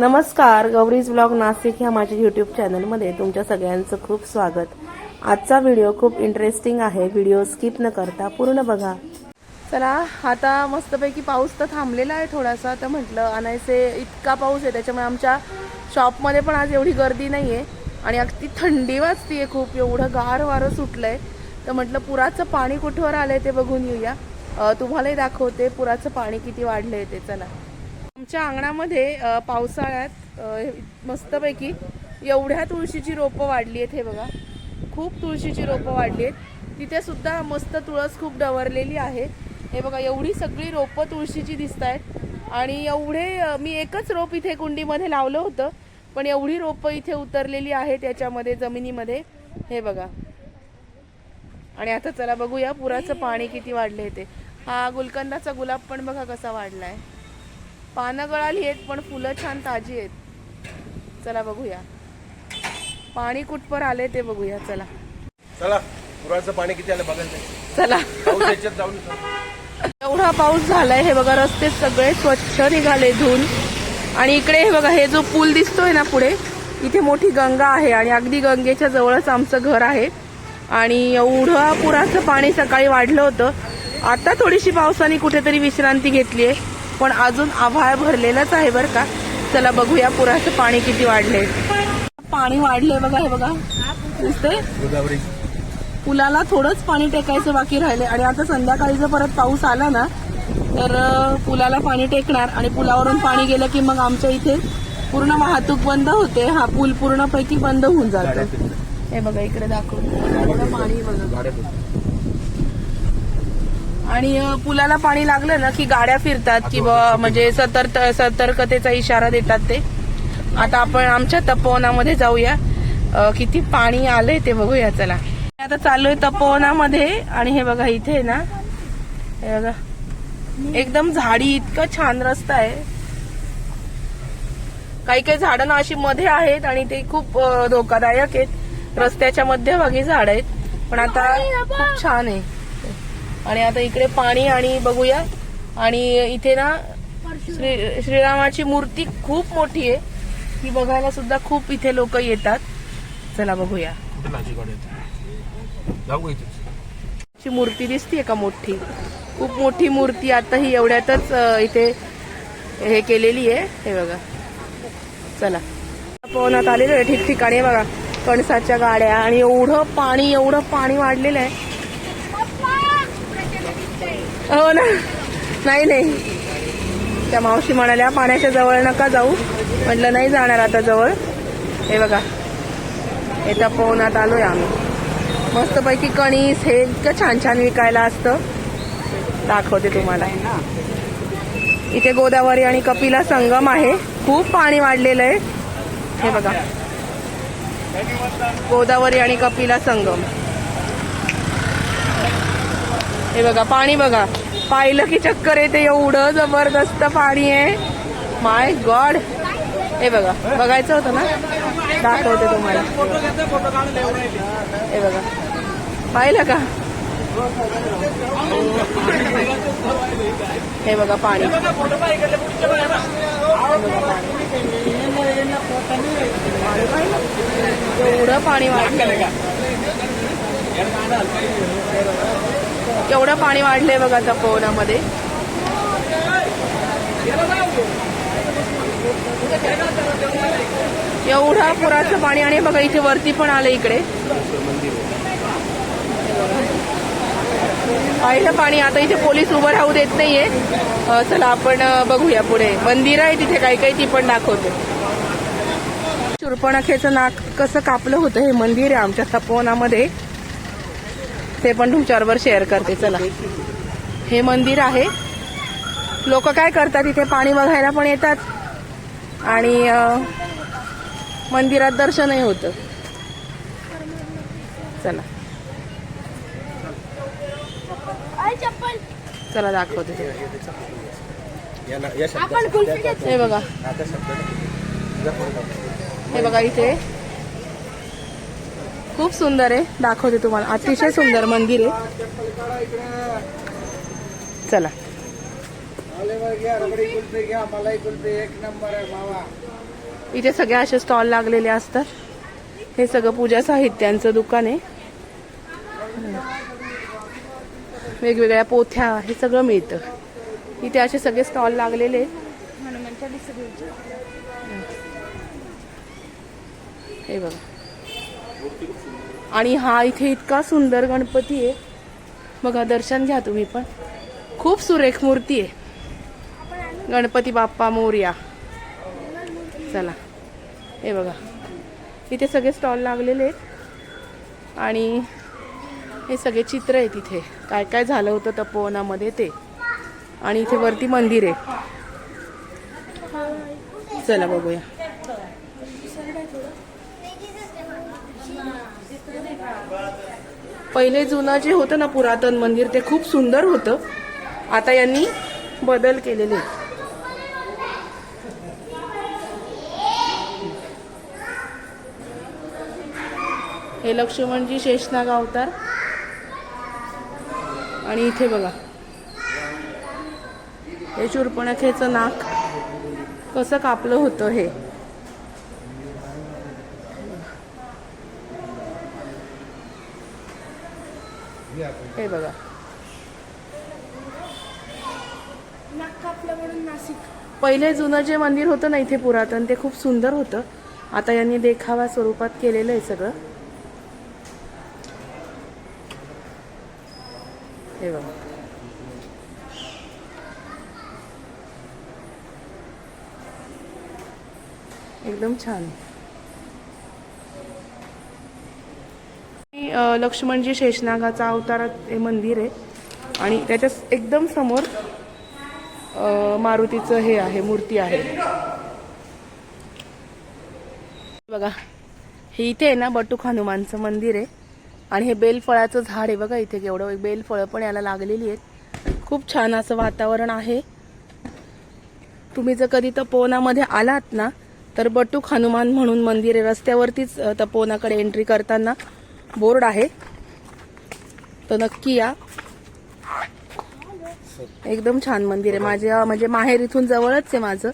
नमस्कार गौरीज ब्लॉग नाशिक ह्या माझ्या युट्यूब चॅनलमध्ये तुमच्या सगळ्यांचं खूप स्वागत. आजचा व्हिडिओ खूप इंटरेस्टिंग आहे. व्हिडिओ स्किप न करता पूर्ण बघा. चला आता मस्तपैकी पाऊस तर थांबलेला आहे थोडासा. तर म्हटलं आणायचे इतका पाऊस आहे त्याच्यामुळे आमच्या शॉपमध्ये पण आज एवढी गर्दी नाही आहे आणि अगदी थंडी वाजतीये खूप. एवढं गार वारं सुटलंय. तर म्हटलं पुराचं पाणी कुठवर आलंय ते बघून येऊया. तुम्हालाही दाखवते पुराचं पाणी किती वाढलं आहे ते. चला. आमच्या अंगणामध्ये पावसाळ्यात मस्तपैकी एवढ्या तुळशीची रोपं वाढली आहेत हे बघा. खूप तुळशीची रोपं वाढली आहेत. तिथे सुद्धा मस्त तुळस खूप डवरलेली आहे. हे बघा एवढी सगळी रोपं तुळशीची दिसत आहेत. आणि एवढे मी एकच रोप इथे कुंडीमध्ये लावलं होतं पण एवढी रोपं इथे उतरलेली आहेत त्याच्यामध्ये जमिनीमध्ये. हे बघा. आणि आता चला बघूया पुराचं पाणी किती वाढले ते. हा गुलकंदाचा गुलाब पण बघा कसा वाढला आहे पानं गळाली आहेत पण फुलं छान ताजी आहेत. चला बघूया. पाणी कुठपर आले ते बघूया चला. चला पुराचं पाणी किती आलं बघायला चला. एवढा पाऊस झालाय हे बघा रस्ते सगळे स्वच्छ निघाले धुवून आणि इकडे हे बघा हे जो पूल दिसतोय ना पुढे इथे मोठी गंगा आहे आणि अगदी गंगेच्या जवळच आमचं घर आहे. आणि एवढं पुराचं पाणी सकाळी वाढलं होतं. आता थोडीशी पावसाने कुठेतरी विश्रांती घेतली आहे पण अजून आभाळ भरलेलंच आहे बरं का. चला बघूया पुराचं पाणी किती वाढलंय. पाणी वाढलंय बघा हे बघा. दिसतंय? गोदावरी. पुलाला थोडंच पाणी टेकायचं बाकी राहिले आणि आता संध्याकाळी जर परत पाऊस आला ना तर पुलाला पाणी टेकणार. आणि पुलावरून पाणी गेलं की मग आमच्या इथे पूर्ण वाहतूक बंद होते. हा पूल पूर्णपैकी बंद होऊन जातो. हे बघा इकडे दाखवतो पाणी बघा. आणि पुलाला पाणी लागलं ना की गाड्या फिरतात किंवा म्हणजे सतर्क सतर्कतेचा इशारा देतात ते. आता आपण आमच्या तपोवनामध्ये जाऊया. किती पाणी आलंय ते बघूया चला. आता चाललोय तपोवनामध्ये आणि हे बघा इथे ना हे बघा. एकदम झाडी इतका छान रस्ता आहे. काही काही झाडं ना अशी मध्ये आहेत आणि ते खूप धोकादायक आहेत. रस्त्याच्या मध्यभागी झाड आहेत. पण आता खूप छान आहे. आणि आता इकडे पाणी आणि बघूया. आणि इथे ना श्री श्रीरामाची मूर्ती खूप मोठी आहे. ती बघायला सुद्धा खूप इथे लोक येतात. चला बघूया. मूर्ती दिसतीये का मोठी? खूप मोठी मूर्ती आता ही एवढ्यातच इथे हे केलेली आहे. हे बघा. चला. पवनात आलेलो आहे ठिकठिकाणी हे बघा. कणसाच्या गाड्या आणि एवढं पाणी एवढं पाणी वाढलेलं आहे. हो ना. नाही नाही. त्या मावशी म्हणाल्या पाण्याच्या जवळ नका जाऊ. म्हटलं नाही जाणार आता जवळ. हे बघा. येत्या तपोवनात आलोय आम्ही. मस्तपैकी कणीस हे इतकं छान छान विकायला असतं. दाखवते तुम्हाला. इथे गोदावरी आणि कपिला संगम आहे. खूप पाणी वाढलेलं आहे. हे बघा. गोदावरी आणि कपिला संगम. हे बघा पाणी बघा. पाहिलं की चक्कर येते एवढं जबरदस्त पाणी आहे. माय गॉड हे बघा बघायचं होतं ना? दाखवते तुम्हाला. हे बघा. पाहिलं का? हे बघा पाणी. एवढं पाणी. पाणी का एवढं पाणी वाढलंय बघा तपोवनामध्ये एवढा पुराचं पाणी आणि बघा इथे वरती पण आलं इकडे. पाहिलं पाणी आता इथे पोलीस उभं राहू देत नाहीये. चला आपण बघूया पुढे. मंदिर आहे तिथे काही काही ती पण दाखवते. शूर्पणखेचं नाक कसं कापलं होतं हे मंदिर आहे आमच्या तपोवनामध्ये. ते पण तुमच्याबरोबर शेअर करते चला. हे मंदिर आहे. लोक काय करतात इथे पाणी बघायला पण येतात. आणि मंदिरात दर्शनही होतं. चला. चला दाखवते हे बघा. हे बघा इथे. खूप सुंदर आहे. दाखवते तुम्हाला. अतिशय सुंदर मंदिर आहे. चला. इथे सगळे असे स्टॉल लागलेले असतात. हे सगळं पूजा साहित्यांचं दुकान आहे. वेगवेगळ्या पोथ्या हे सगळं मिळतं. इथे असे सगळे स्टॉल लागलेले आहेत. हे बघा. आणि हा इथे इतका सुंदर गणपती आहे. बघा दर्शन घ्या तुम्ही पण. खूप सुरेख मूर्ती आहे. गणपती बाप्पा मोर्या. चला. हे बघा. इथे सगळे स्टॉल लागलेले आहेत. आणि हे सगळे चित्र आहे तिथे काय काय झालं होतं तपोवनामध्ये ते? आणि इथे वरती मंदिर आहे. चला बघूया. पहिले जुनं जे होतं ना पुरातन मंदिर ते खूप सुंदर होतं. आता यांनी बदल केलेले आहेत. हे लक्ष्मणजी शेषनाग अवतार. आणि इथे बघा. हे शूर्पणखेचं नाक. कसं कापलं होतं हे. हे बघा. पहिले जुनं जे मंदिर होतं ना इथे पुरातन ते खूप सुंदर होतं. आता यांनी देखावा स्वरूपात केलेलं आहे सगळं. हे बघा. एकदम छान आणि, अ, लक्ष्मणजी शेषनागाचा अवतारात हे मंदिर आहे. आणि त्याच्या एकदम समोर मारुतीचं हे आहे मूर्ती आहे. बघा हे इथे आहे ना बटूक हनुमानचं मंदिर आहे. आणि हे बेलफळाचं झाड आहे बघा इथे केवढं बेलफळं पण याला लागलेली आहेत. खूप छान असं वातावरण आहे. तुम्ही जर कधी तपोवनामध्ये आलात ना तर बटूक हनुमान म्हणून मंदिर आहे. रस्त्यावरतीच तपोवनाकडे एंट्री करताना बोर्ड आहे. तर नक्की या. एकदम छान मंदिर आहे. माझ्या म्हणजे माहेर इथून जवळच आहे माझं.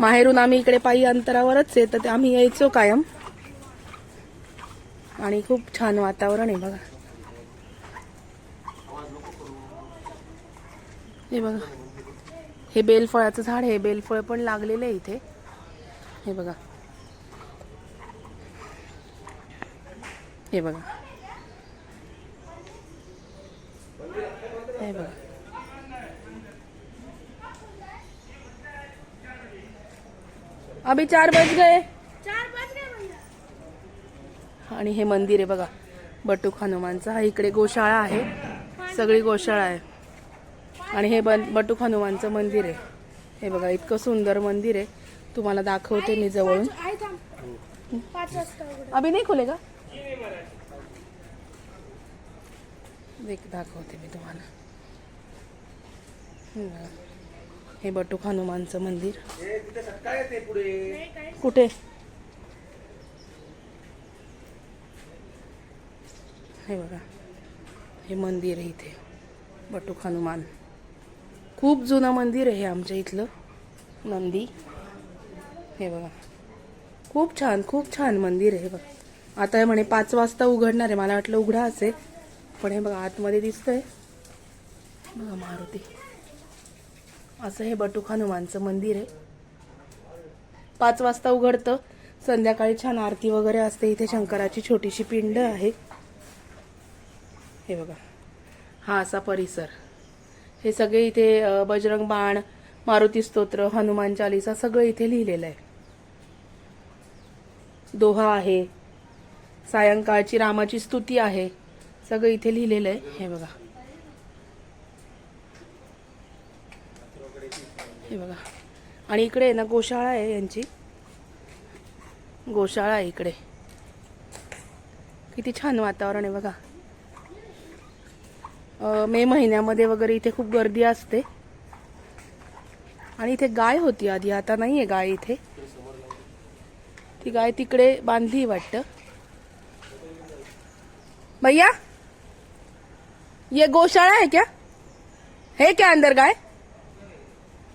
माहेरून आम्ही इकडे पायी अंतरावरच आहे तर ते आम्ही यायचो कायम. आणि खूप छान वातावरण आहे बघा. हे बघा. हे बेलफळाचं झाड हे बेलफळ पण लागलेलं आहे इथे. हे बघा. हे बघा. हे बघा. अभी चार बज गए. आणि हे मंदिर आहे बघा. बटूक हनुमानचं. हा इकडे गोशाळा आहे. सगळी गोशाळा आहे. आणि हे बन बटूक हनुमानचं मंदिर आहे. हे बघा इतकं सुंदर मंदिर आहे. तुम्हाला दाखवते मी जवळून. अभि नाही खुलेगा? देख दाखवते मी तुम्हाला. हे बटू हनुमानचं मंदिर. कुठे? हे बघा. हे मंदिर आहे इथे. बटूक हनुमान. खूप जुनं मंदिर आहे आमच्या इथलं. नंदी. हे बघा. खूप छान खूप छान मंदिर आहे बघा. आता हे म्हणे पाच वाजता उघडणार आहे. मला वाटलं उघडा असेल. पण हे बघा आतमध्ये दिसतंय. बघा मारुती. असं हे बटूक हनुमानचं मंदिर आहे. पाच वाजता उघडतं. संध्याकाळी छान आरती वगैरे असते. इथे शंकराची छोटीशी पिंड आहे. हे बघा. हा असा परिसर. हे सगळे इथे बजरंग बाण मारुती स्तोत्र हनुमान चालिसा सगळं इथे लिहिलेलं आहे. दोहा आहे. सायंकाळची रामाची स्तुती आहे. सगळं इथे लिहिलेलं आहे. हे बघा. हे बघा. आणि इकडे आहे ना गोशाळा आहे यांची. गोशाळा आहे इकडे. किती छान वातावरण आहे बघा. मे महिन्यामध्ये वगैरे इथे खूप गर्दी असते. आणि इथे गाय होती आधी. आता नाही आहे गाय इथे. ती गाय तिकडे बांधली वाटतं. भैया ये गौशाला है क्या? है क्या अंदर गाय?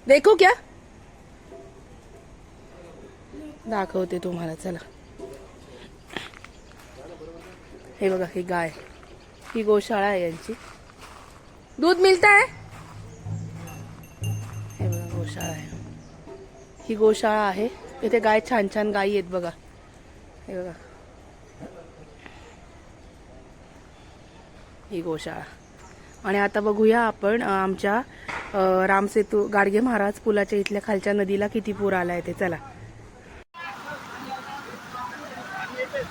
देखो क्या? दाखवते तुम्हाला चला. हे बघा ही गाय. ही गोशाळा आहे यांची. दूध मिळता आहे? हे बघा गोशाळा आहे. ही गोशाळा आहे. इथे गाय छान छान गायी आहेत बघा. हे बघा. ही गोशाळा आणि आता बघूया आपण आमच्या रामसेतू गाडगे महाराज पुलाच्या इथल्या खालच्या नदीला किती पूर आलाय ते चला. येता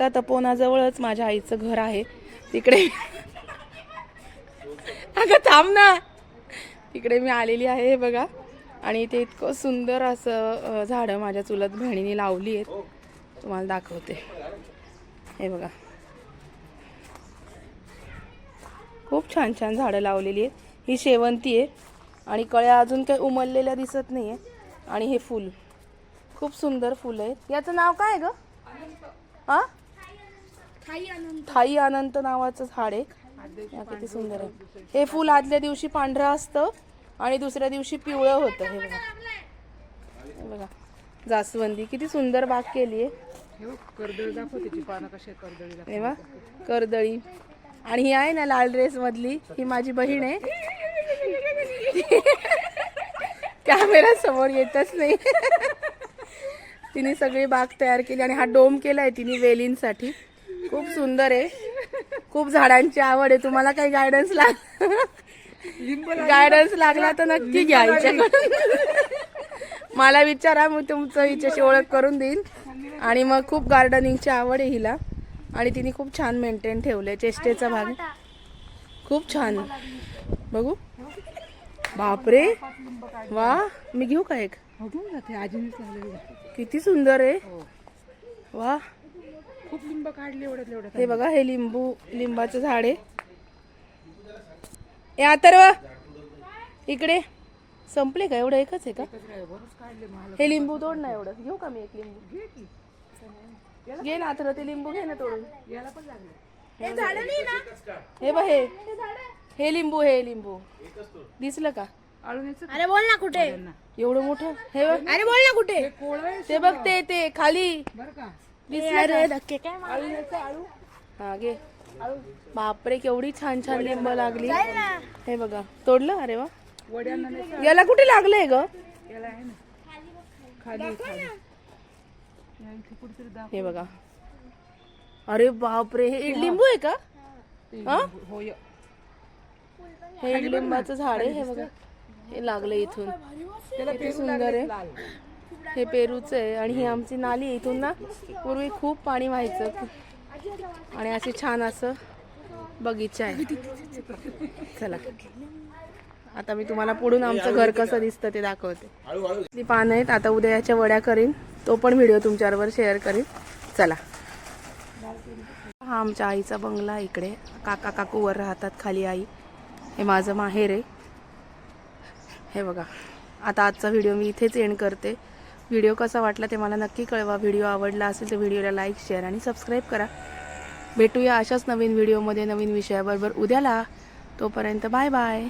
आता तपोवनाजवळच माझ्या आईचं घर आहे. तिकडे अगं थांब ना. तिकडे मी आलेली आहे हे बघा. आणि इथे इतकं सुंदर असं झाडं माझ्या चुलत बहिणीने लावली आहेत. तुम्हाला दाखवते. हे बघा. खूप छान छान झाडं लावलेली आहेत. ही शेवंती आहे. आणि कळ्या अजून काही उमललेल्या दिसत नाही आहे आणि हे फुल. खूप सुंदर फुलं आहेत. याचं नाव काय आहे ग? हां थाई अनंत नावाचं झाड आहे. या किती सुंदर आहे. हे फुल आदल्या दिवशी पांढरं असतं आणि दुसऱ्या दिवशी पिवळं होतं. हे बघा. बघा. जास्वंदी किती सुंदर बाग केली आहे. कर्दळी दाखव त्याची पानं कशी कर्दळी आणि ही आहे ना लाल ड्रेस मधली. ही माझी बहीण आहे. कॅमेरा समोर येतच नाही. तिने सगळी बाग तयार केली आणि हा डोम केलाय तिने वेलींसाठी. खूप सुंदर आहे. खूप झाडांची आवड आहे. तुम्हाला काही गायडन्स लाग गायडन्स लागला. तर नक्की घ्या हिच्याकडून. मला विचारा मी तुमचं हिच्याशी ओळख करून देईन. आणि मग खूप गार्डनिंगची आवड आहे हिला. आणि तिने खूप छान मेंटेन ठेवलंय. चेष्टेचा भाग. खूप छान. बघू. बापरे. वा. मी घेऊ का एक? किती सुंदर आहे. वा. खूप लिंब काढले एवढ्यात एवढ्यात हे बघा हे लिंबू लिंबाचं झाड आहे. ए अथर्व इकडे. संपले का? एवढं एकच आहे का? हे लिंबू तोड ना एवढं. घेऊ का मी एक लिंबू? घे ना अथर्व ते लिंबू घे ना तोडून. हे बघ हे. हे लिंबू हे लिंबू. दिसलं का? अरे बोल ना कुठे? एवढं मोठं? हे बघ. अरे बोल ना कुठे? ते बघ ते ते खाली. धक्के. काय मारू? हा घे. बापरे केवढी छान छान लिंब लागली. हे बघा तोडलं? अरे वा. याला कुठे लागलंय ग? याला आहे ना. खाली खाली. या इथे कुठेतरी दाखव. हे बघा. अरे बापरे हे लिंबू आहे का? हा? होय हे लिंबाचं झाड आहे हे बघा. हे लागलं इथून. सुंदर आहे. हे पेरूचं आहे आणि ही आमची नाली आहे. इथून ना पूर्वी खूप पाणी व्हायचं. आणि असे छान असं बगीचा आहे. चला. आता मी तुम्हाला पुढून आमचं घर कसं दिसतं ते दाखवते. ती पानं आहेत. आता उद्या याच्या वड्या करीन. तो पण व्हिडिओ तुमच्याबरोबर शेअर करीन. चला. हा आमच्या आईचा बंगला इकडे. काका काकू वर राहतात खाली आई. हे माझं माहेर आहे. हे बघा. आता आजचा व्हिडिओ मी इथेच एंड करते. व्हिडिओ कसा वाटला ते मला नक्की कळवा. व्हिडिओ आवडला असेल तर व्हिडिओला लाईक शेअर आणि सबस्क्राईब करा. भेटूया अशाच नवीन व्हिडिओमध्ये नवीन विषयाबरोबर उद्याला. तोपर्यंत बाय बाय